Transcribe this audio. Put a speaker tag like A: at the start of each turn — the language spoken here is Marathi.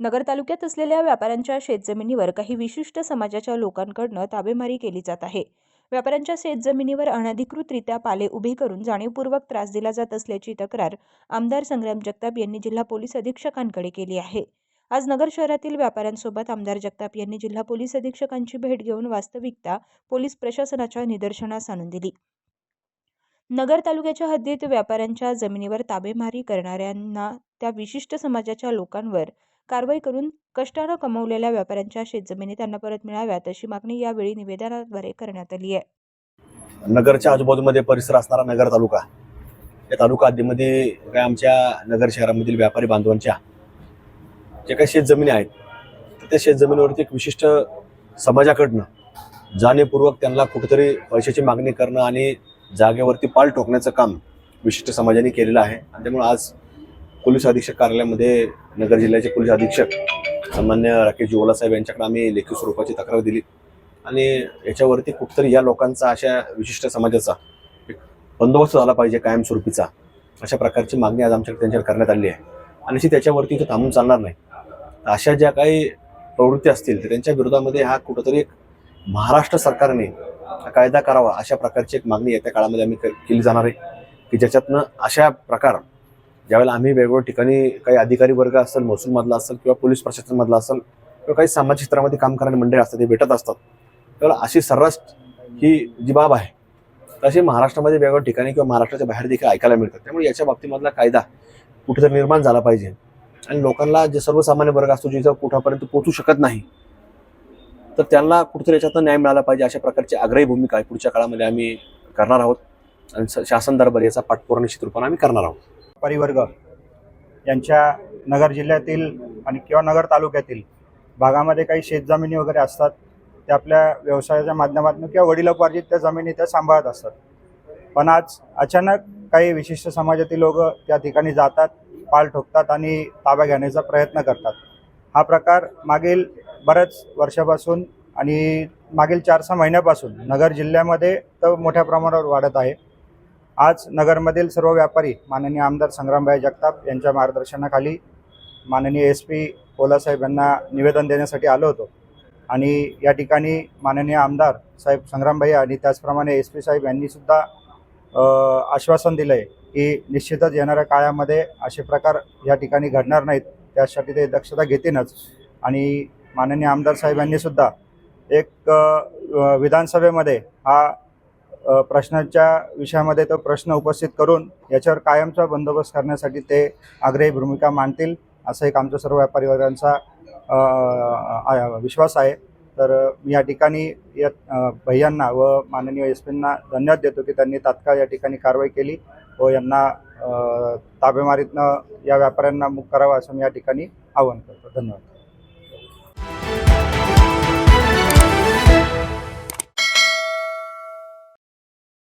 A: नगर तालुक्यात असलेल्या व्यापाऱ्यांच्या शेतजमिनीवर काही विशिष्ट समाजाच्या लोकांकडनं ताबेमारी केली जात आहे. व्यापाऱ्यांच्या शेतजमिनीवर अनधिकृतरित्या पाले उभे करून जाणीवपूर्वक त्रास दिला जात असल्याची तक्रार आमदार संग्राम जगताप यांनी जिल्हा पोलीस अधीक्षकांकडे केली आहे. आज नगर शहरातील व्यापाऱ्यांसोबत आमदार जगताप यांनी जिल्हा पोलीस अधीक्षकांची भेट घेऊन वास्तविकता पोलीस प्रशासनाच्या निदर्शनास आणून दिली. नगर तालुक्याच्या हद्दीत व्यापाऱ्यांच्या जमिनीवर ताबेमारी करणाऱ्यांना त्या विशिष्ट समाजाच्या लोकांवर कारवाई करून कष्टानं कमवलेल्या व्यापाऱ्यांच्या शेतजमिनी त्यांना परत मिळाव्यात अशी मागणी यावेळी निवेदनाद्वारे करण्यात आली आहे.
B: नगरच्या आजूबाजूमध्ये परिसर असणारा नगर तालुका या तालुका हद्दीमध्ये काय आमच्या नगर शहरामधील व्यापारी बांधवांच्या जे काही शेतजमिनी आहेत त्या शेतजमिनीवरती एक विशिष्ट समाजाकडनं जाणीवपूर्वक त्यांना कुठेतरी पैशाची मागणी करणं आणि जागेवरती पाल ठोकण्याचं काम विशिष्ट समाजाने केलेलं आहे. आणि त्यामुळे आज पोलीस अधीक्षक कार्यालयामध्ये नगर जिल्ह्याचे पोलीस अधीक्षक सामान्य राकेश जुवला साहेब यांच्याकडे आम्ही लेखी स्वरूपाची तक्रार दिली. आणि याच्यावरती कुठतरी या लोकांचा अशा विशिष्ट समाजाचा एक बंदोबस्त झाला पाहिजे कायमस्वरूपीचा. अशा प्रकारची मागणी आज आमच्याकडे त्यांच्याकडे करण्यात आली आहे. आणि अशी त्याच्यावरती इथे थांबून चालणार नाही. तर अशा ज्या काही प्रवृत्ती असतील तर त्यांच्या विरोधामध्ये हा कुठंतरी एक महाराष्ट्र सरकारने हा कायदा करावा अशा प्रकारची एक मागणी येत्या काळामध्ये आम्ही क- केली जाणार आहे. की ज्याच्यातनं अशा प्रकार ज्यावेळेला आम्ही वेगवेगळ्या ठिकाणी काही अधिकारी वर्ग असेल महसूलमधला असेल किंवा पोलीस प्रशासनमधला असेल किंवा काही सामाजिक क्षेत्रामध्ये काम करणारे मंडळी असतात ते भेटत असतात. त्यावेळेला अशी सर्रास ही जी बाब आहे तशी महाराष्ट्रामध्ये वेगवेगळ्या ठिकाणी किंवा महाराष्ट्राच्या बाहेर देखील ऐकायला मिळतात. त्यामुळे याच्या बाबतीमधला कायदा कुठेतरी निर्माण झाला पाहिजे. आणि लोकांना जे सर्वसामान्य वर्ग असतो जिथं कुठापर्यंत पोहोचू शकत नाही तर त्यांना कुठेतरी याच्यातनं न्याय मिळाला पाहिजे अशा प्रकारची आग्रही भूमिका आहे पुढच्या काळामध्ये आम्ही करणार आहोत. आणि स- शासन दरबार याचा पाठपुरा निश्चित रूपाने आम्ही करणार आहोत.
C: परिवर्ग यांच्या नगर जिल्ह्यातील आणि किंवा नगर तालुक्यातील भागामध्ये काही शेतजमिनी वगैरे असतात ते आपल्या व्यवसायाच्या माध्यमातून किंवा वडिलोपार्जित त्या जमिनी त्या सांभाळत असतात. पण आज अचानक काही विशिष्ट समाजातील लोक त्या ठिकाणी जातात पाल ठोकतात आणि ताबा घेण्याचा प्रयत्न करतात. हा प्रकार मागील बऱ्याच वर्षापासून आणि मागील चार सहा महिन्यापासून नगर जिल्ह्यामध्ये तर मोठ्या प्रमाणावर वाढत आहे. आज नगरमधील सर्व व्यापारी माननीय आमदार संग्रामभाई जगताप यांच्या मार्गदर्शनाखाली माननीय एस पी ओलासाहेब यांना निवेदन देण्यासाठी आलो होतो. आणि या ठिकाणी माननीय आमदार साहेब संग्रामभाई आणि त्याचप्रमाणे एस पी साहेब यांनीसुद्धा आश्वासन दिलं आहे की निश्चितच येणाऱ्या काळामध्ये असे प्रकार या ठिकाणी घडणार नाहीत. त्यासाठी ते दक्षता घेतीलच. आणि माननीय आमदार साहेब एक विधानसभेमध्ये हा प्रश्नाच्या विषयामध्ये तो प्रश्न उपस्थित करून याच्यावर कायमचा बंदोबस्त करण्यासाठी ते आग्रही भूमिका मांडतील असं एक आमच्या सर्व व्यापारी वर्गांचा विश्वास आहे. तर मी या ठिकाणी या भैयांना व माननीय एस पींना धन्यवाद देतो की त्यांनी तात्काळ या ठिकाणी कारवाई केली व यांना ताबेमारीतनं या व्यापाऱ्यांना मुक्त करावं असं मी या ठिकाणी आवाहन करतो. धन्यवाद.